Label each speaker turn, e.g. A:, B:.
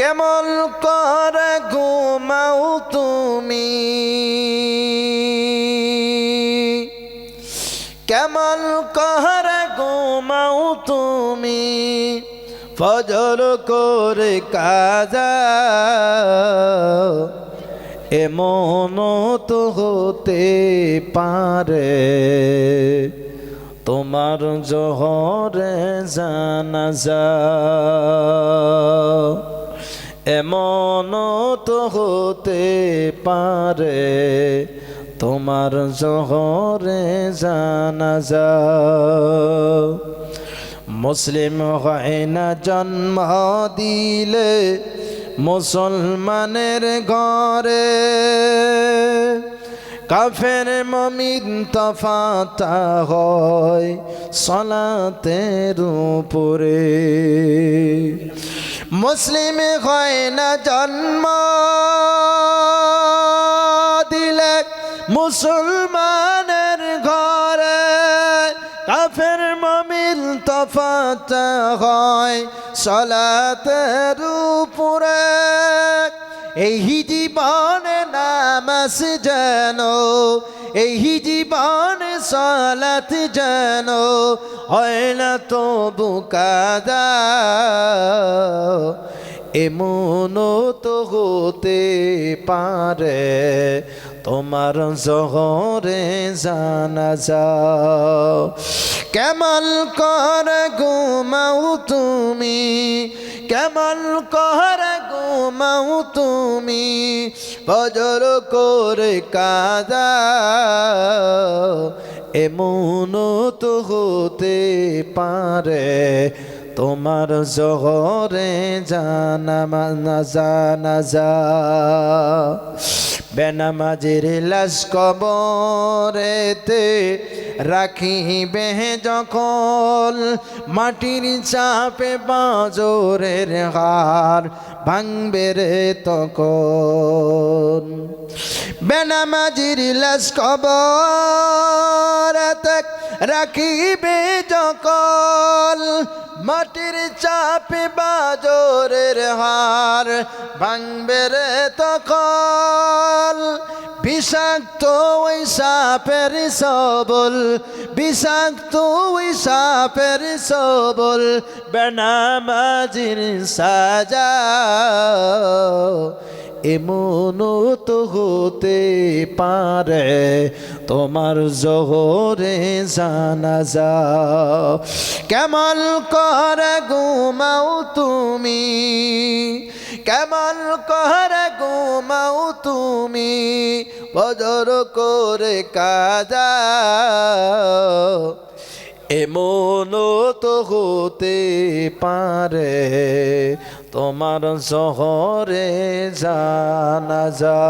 A: কেমন করে ঘুমাও তুমি? কেমন করে ঘুমাও তুমি? ফজর করে কাজা, এমন তো হতে পারে। তোমার জহরে জানাজা। এমন তো হতে পারে, তোমার জহরে জানাজা মুসলিম হয় না জন্ম দিলে মুসলমানের ঘরে। কাফের মমিন তফাতা হয় সলাতের উপরে। মুসলিম হয় না জন্ম দিলে মুসলমানের ঘরে কাফের মমিল তফাত হয় সলাতের উপরে। এই জীবনে নামাজ যেন এই জীবনে সলাত যেন হয় না তো বুকাদা এমন তো হতে পারে তোমার জহরে জানা যাও কেমন কর ঘুমাও তুমি কেমন কর ঘুমাও তুমি ফজর করে কাদা। তো হতে পারে তোমার জহরে জানা জানা যা। বেনামাজির লাশ কবরেতে রাখিবে যখন মাটির চাপে বাজরের হার ভাঙবে রে তখন। বেনামাজির লাশ কবরেতে রাখিবে যখন মাটির চাপে বাজরের হার ভাঙবে রে তখন। বিষাক্ত ওই সাপের সবল, বিষাক্ত ওই সাপের সবল, বেনামাজির সাজা। এমন তো হতে পারে তোমার জহরে জানা যাও কেমন করে ঘুমাও তুমি? কেমন করে ঘুমাও তুমি? বজর করে কাজা এমন হতে পারে তোমার শহরে জানা যা